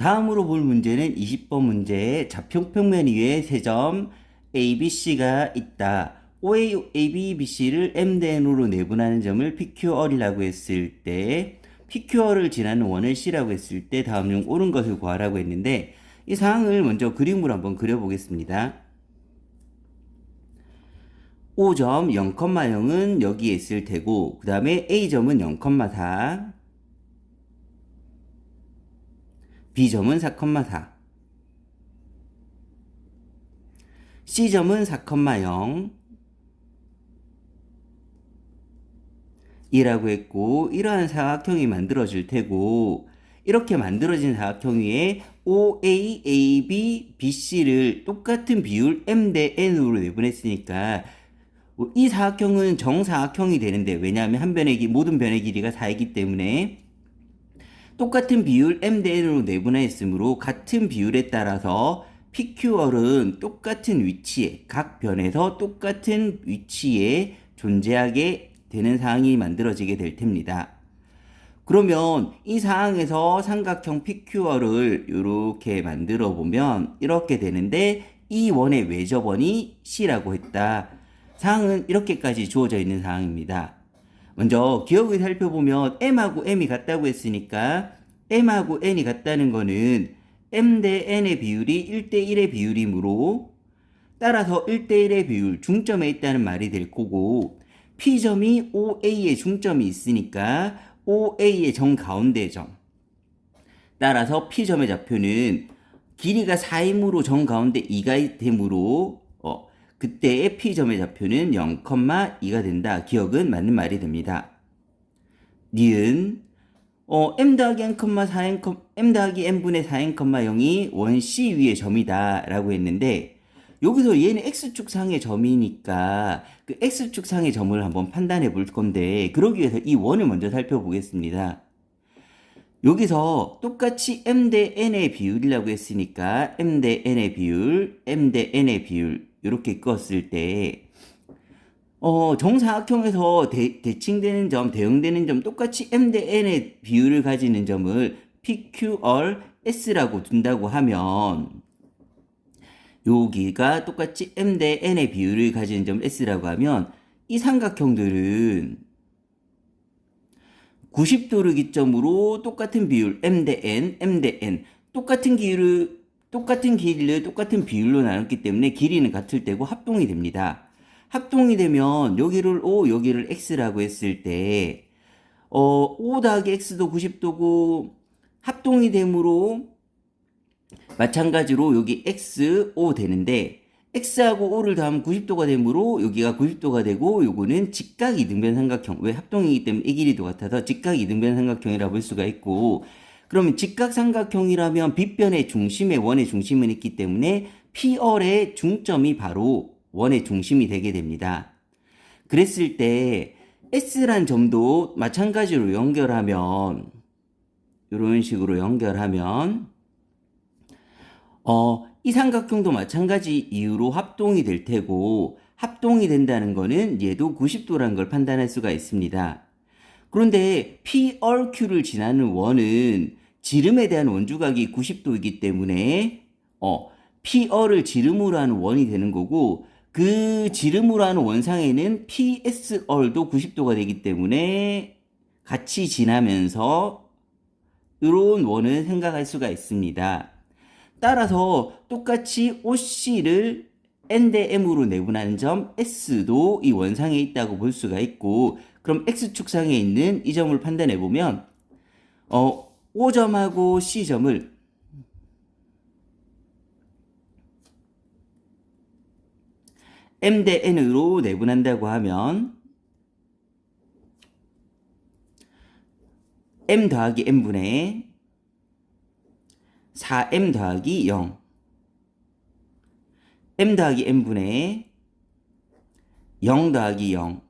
다음으로 볼 문제는 20번 문제에 좌표평면 위에 세 점 ABC가 있다. OA, AB, BC를 MDN으로 내분하는 점을 PQR이라고 했을 때 PQR을 지나는 원을 C라고 했을 때 다음 중 옳은 것을 구하라고 했는데 이 상황을 먼저 그림으로 한번 그려보겠습니다. O점 0,0은 여기에 있을 테고 그 다음에 A점은 0,4 B점은 4,4 C점은 4,0 이라고 했고 이러한 사각형이 만들어질 테고 이렇게 만들어진 사각형 위에 OA, AB, BC를 똑같은 비율 M 대 N으로 내분했으니까 이 사각형은 정사각형이 되는데 왜냐하면 한 변의 기 모든 변의 길이가 4이기 때문에 똑같은 비율 M 대 N으로 내분했으므로 같은 비율에 따라서 PQR은 똑같은 위치에 각 변에서 똑같은 위치에 존재하게 되는 상황이 만들어지게 될 텐니다. 그러면 이 상황에서 삼각형 PQR을 이렇게 만들어 보면 이렇게 되는데 이 원의 외접원이 C라고 했다. 상황은 이렇게까지 주어져 있는 상황입니다. 먼저 기억을 살펴보면 M하고 M이 같다고 했으니까 M하고 N이 같다는 거는 M 대 N의 비율이 1대 1의 비율이므로 따라서 1대 1의 비율, 중점에 있다는 말이 될 거고 P점이 OA의 중점이 있으니까 OA의 정 가운데 점. 따라서 P점의 좌표는 길이가 4이므로 정 가운데 2가 되므로 어, 그때의 P점의 좌표는 0,2가 된다. 기억은 맞는 말이 됩니다. 니은 어, m 더하기 n, 4n, m 더하기 n분의 4n, 0이 원 C 위의 점이다 라고 했는데 여기서 얘는 x축 상의 점이니까 그 x축 상의 점을 한번 판단해 볼 건데 그러기 위해서 이 원을 먼저 살펴보겠습니다. 여기서 똑같이 m 대 n의 비율이라고 했으니까 m 대 n의 비율, m 대 n의 비율 이렇게 껐을 때 어, 정사각형에서 대, 대칭되는 점, 대응되는 점 똑같이 m 대 n의 비율을 가지는 점을 PQR S라고 둔다고 하면 여기가 똑같이 m 대 n의 비율을 가지는 점 S라고 하면 이 삼각형들은 90도를 기점으로 똑같은 비율 m 대 n, m 대 n 똑같은 길이를 똑같은 길이를 똑같은 비율로 나눴기 때문에 길이는 같을 때고 합동이 됩니다. 합동이 되면 여기를 O, 여기를 X라고 했을 때 어, O 더하기 X도 90도고 합동이 되므로 마찬가지로 여기 X, O 되는데 X하고 O를 더하면 90도가 되므로 여기가 90도가 되고 요거는 직각 이등변 삼각형 왜 합동이기 때문에 이 길이도 같아서 직각 이등변 삼각형이라고 볼 수가 있고 그러면 직각 삼각형이라면 빗변의 중심에 원의 중심은 있기 때문에 P열의 중점이 바로 원의 중심이 되게 됩니다. 그랬을 때 S란 점도 마찬가지로 연결하면 이런 식으로 연결하면 어, 이 삼각형도 마찬가지 이유로 합동이 될 테고 합동이 된다는 거는 얘도 90도라는 걸 판단할 수가 있습니다. 그런데 PRQ를 지나는 원은 지름에 대한 원주각이 90도이기 때문에 어, PR을 지름으로 하는 원이 되는 거고 그 지름으로 하는 원상에는 PSR도 90도가 되기 때문에 같이 지나면서 이런 원을 생각할 수가 있습니다. 따라서 똑같이 OC를 N 대 M으로 내분하는 점 S도 이 원상에 있다고 볼 수가 있고 그럼 X축상에 있는 이 점을 판단해 보면 어, O점하고 C점을 M 대 N으로 내분한다고 하면 M 더하기 N분의 4M 더하기 0 M 더하기 N분의 0 더하기 0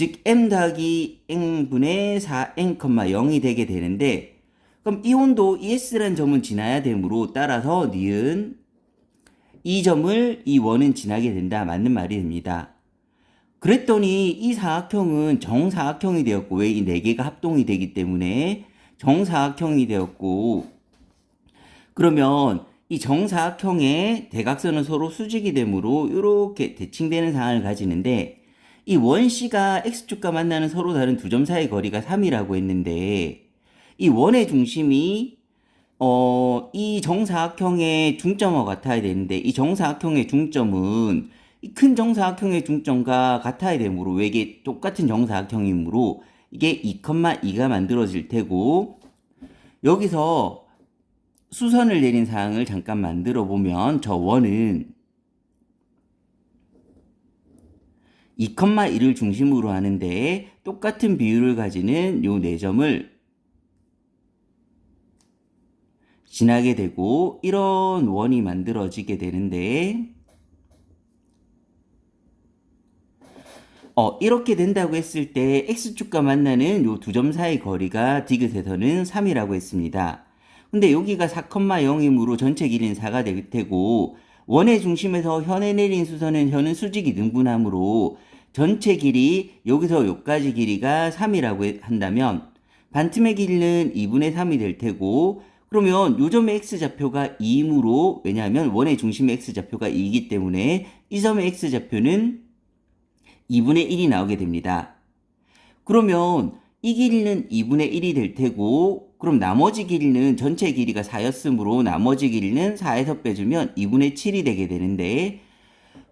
즉 M 더하기 N분의 4N, 0이 되게 되는데 그럼 이 온도 ES라는 점은 지나야 되므로 따라서 니은 이 점을 이 원은 지나게 된다. 맞는 말이 됩니다. 그랬더니 이 사각형은 정사각형이 되었고 왜 이 네 개가 합동이 되기 때문에 정사각형이 되었고 그러면 이 정사각형의 대각선은 서로 수직이 되므로 이렇게 대칭되는 상황을 가지는데 이 원C가 X축과 만나는 서로 다른 두 점 사이의 거리가 3이라고 했는데 이 원의 중심이 어, 이 정사각형의 중점과 같아야 되는데 이 정사각형의 중점은 이 큰 정사각형의 중점과 같아야 되므로 왜 이게 똑같은 정사각형이므로 이게 2,2가 만들어질 테고 여기서 수선을 내린 상황을 잠깐 만들어 보면 저 원은 2,1을 중심으로 하는데 똑같은 비율을 가지는 요 네 점을 지나게 되고 이런 원이 만들어지게 되는데 어, 이렇게 된다고 했을 때 x축과 만나는 요 두 점 사이 거리가 디귿에서는 3이라고 했습니다. 근데 여기가 4,0이므로 전체 길이는 4가 될 테고 원의 중심에서 현에 내린 수선은 현은 수직이 등분하므로 전체 길이 여기서 여기까지 길이가 3이라고 한다면 반틈의 길이는 2분의 3이 될 테고 그러면 요점의 x좌표가 2이므로 왜냐하면 원의 중심의 x좌표가 2이기 때문에 이 점의 x좌표는 2분의 1이 나오게 됩니다. 그러면 이 길이는 2분의 1이 될 테고 그럼 나머지 길이는 전체 길이가 4였으므로 나머지 길이는 4에서 빼주면 2분의 7이 되게 되는데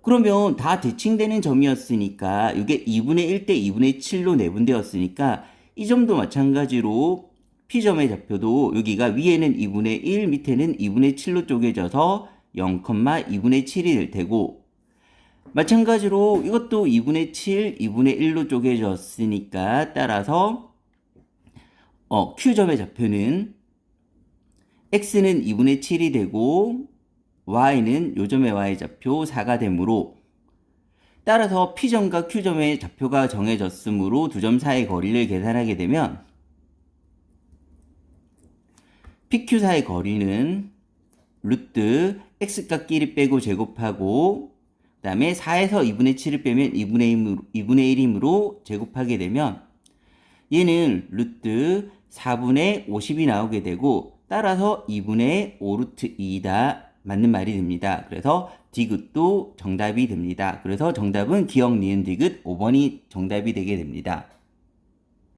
그러면 다 대칭되는 점이었으니까 이게 2분의 1대 2분의 7로 내분되었으니까 이 점도 마찬가지로 P점의 좌표도 여기가 위에는 2분의 1 밑에는 2분의 7로 쪼개져서 0,2분의 7이 될 테고 마찬가지로 이것도 2분의 7, 2분의 1로 쪼개졌으니까 따라서 어, Q점의 좌표는 X는 2분의 7이 되고 Y는 요점의 Y좌표 4가 되므로 따라서 P점과 Q점의 좌표가 정해졌으므로 두 점 사이의 거리를 계산하게 되면 PQ 사이의 거리는 루트 X값끼리 빼고 제곱하고 그 다음에 4에서 2분의 7을 빼면 2분의 1이므로, 2분의 1이므로 제곱하게 되면 얘는 루트 4분의 50이 나오게 되고 따라서 2분의 5 루트 2다 맞는 말이 됩니다. 그래서 디귿도 정답이 됩니다. 그래서 정답은 기억 니은 디귿 5번이 정답이 되게 됩니다.